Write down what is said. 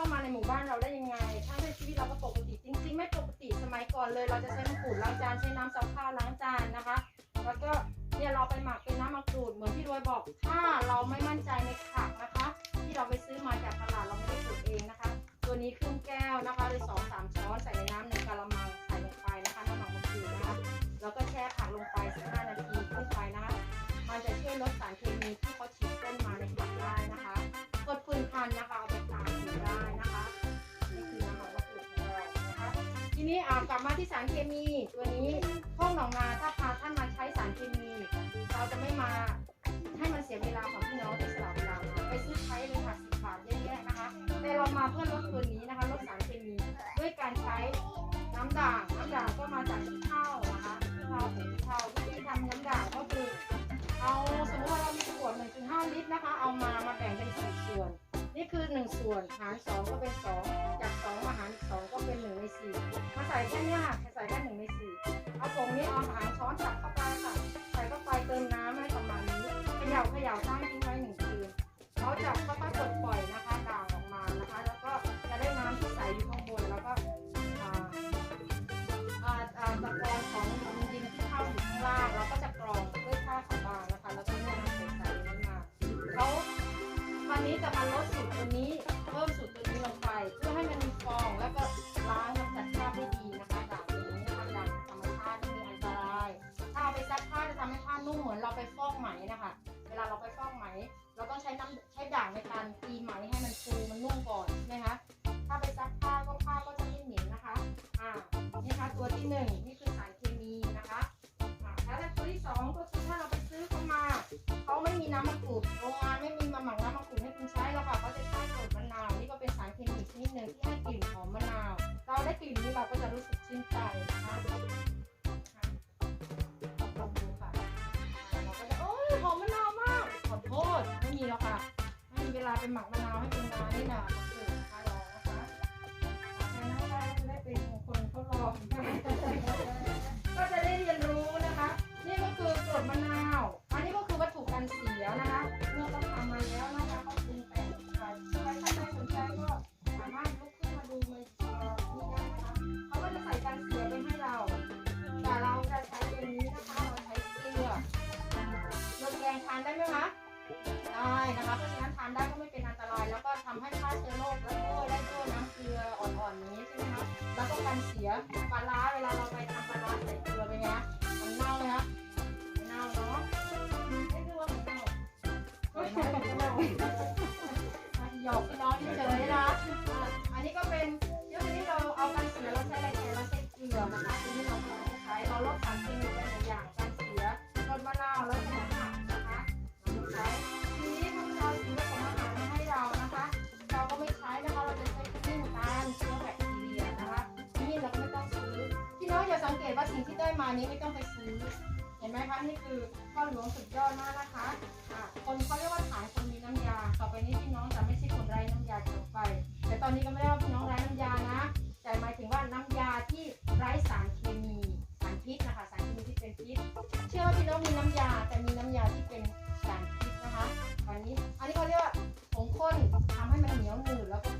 เข้ามาในหมู่บ้านเราได้ยังไงถ้าในชีวิตเราก็ปกติ จริง ๆ ไม่ปกติสมัยก่อนเลย เราจะใช้น้ำปูดล้างจานใช้น้ำซักผ้าล้างจานนะคะ แล้วก็เนี่ยเราไปหมักเป็นน้ำมะกรูดเหมือนที่รวยบอก ถ้าเราไม่มั่นใจในผักนะคะ ที่เราไปซื้อมาจากตลาดเราไม่ได้ปลูกเองนะคะ ตัวนี้ครึ่งแก้วนะคะเลยสองสามช้อนใส่ในน้ำหนึ่งกะละมังใส่ลงไปนะคะน้ำหมักมะกรูดนะคะแล้วก็แช่ผักลงไป15นาทีขึ้นไปนะคะมันจะช่วยลดสาร ทีนี้อ่ากลับมาที่สารเคมี ตัวนี้ห้องหนองนาถ้าพาท่านมาใช้สารเคมี เราจะไม่มาให้มันเสียเวลาของพี่น้องที่สลับเวลาไปซื้อใช้เลยค่ะสิบบาทเยอะแยะนะคะ แต่เรามาเพื่อลดตัวนี้นะคะลดสารเคมีด้วยการใช้น้ำด่างน้ำด่างก็มาจากขี้เถ้านะคะขี้เถ้าผงขี้เถ้าวิธีทำน้ำด่างก็คือเอาสมมติว่าเรามีขวด1.5 ลิตรนะคะ เอามามาแบ่งเป็นสี่ส่วน นี่คือ 1 ส่วนหาร 2 ก็เป็น 2 จาก 2 มาหาร 2 ก็เป็น1ใน4มาใส่ แค่เนี้ยค่ะใส่แค่1ใน4เอาผงนี้เอาหางช้อนตักเข้าไปค่ะ ใส่เข้าไปเติมน้ำให้ประมาณนี้เขย่าเขย่าตั้งทิ้งไว้หนึ่งคืนเขาจะค่อยๆปลดปล่อยนะคะด่างออกมานะคะ แล้วก็จะได้น้ำที่ใสอยู่ข้างบนแล้วก็อ่าอ่าอ่าตะกอนของดินที่เข้าอยู่ข้างล่างเราก็จะกรองด้วยผ้าขาวบางนะคะ แล้วก็นวดน้ำใสๆนี้มาเขาวันนี้จะมาลดสูตรตัวนี้ เราไปฟอกไหมนะคะ เวลาเราไปฟอกไหม เราต้องใช้น้ำใช้ด่างในการตีไหมให้มันฟูมันนุ่มก่อนใช่ไหมคะ ถ้าไปซักผ้าก็ผ้าก็จะไม่เหม็นนะคะ อ่า นี่ค่ะตัวที่หนึ่งนี่คือสารเคมีนะคะอ่าแล้วตัวที่สองก็คือถ้าเราไปซื้อเข้ามา เขาไม่มีน้ำมะกรูดโรงงานไม่มีมาหมักน้ำมะกรูดให้คุณใช้แล้วค่ะเขาจะใช้กรดมะนาว นี่ก็เป็นสารเคมีชนิดหนึ่งที่ให้กลิ่นหอมมะนาว เราได้กลิ่นนี้เราก็จะรู้สึกชื่นใจนะคะ ษไม่มีแล้วค่ะไม่มีเวลาไปหมักมะนาวให้คุณนนานี่นะก็คือนะคะลองนะคะใครนั่งได้จะได้เป็นคนทดลองก็จะได้เรียนรู้นะคะ นี่ก็คือกรดมะนาว อันนี้ก็คือวัตถุกันเสียนะคะเมื่อเขาทำมาแล้วนะคะเขาปรุงแต่งไปใครท่านใดสนใจก็สามารถลุกขึ้นมาดูในนี่ได้นะคะเขาก็จะใส่กันเสียไปให้เรา แต่เราจะใช้ตัวนี้นะคะเราใช้เกลือเรสแกงทานได้ไหมคะ ได้นะคะเพราะฉะนั้นทานได้ก็ไม่เป็นอันตราย แล้วก็ทำให้ฆ่าเชื้อโรคแล้วด้วยได้ด้วยน้ำเกลืออ่อนๆนี้ใช่ไหมคะแล้วก็กันเสียปลาร้าเวลาเราไปทำปลาร้าใส่เกลือไปเนี้ยมันเน่าไหมคะไม่เน่าเนาะไม่รู้ว่ามันเน่า สังเกตว่าสิ่งที่ได้มานี้ไม่ต้องไปซื้อ เห็นไหมคะนี่คือข้าวหลวงสุดยอดมากนะคะะคนเขาเรียกว่าขายคนมีน้ำยา ต่อไปนี้พี่น้องจะไม่ใช่คนไร้น้ำยาต่อไป แต่ตอนนี้ก็ไม่ได้ว่าพี่น้องไร้น้ำยานะ แต่หมายถึงว่าน้ำยาที่ไร้สารเคมีสารพิษนะคะ สารเคมีที่เป็นพิษ เชื่อว่าพี่น้องมีน้ำยาแต่มีน้ำยาที่เป็นสารพิษนะคะวันนี้ อันนี้เขาเรียกว่าผงข้นทำให้มันเหนียวหนืดแล้วก็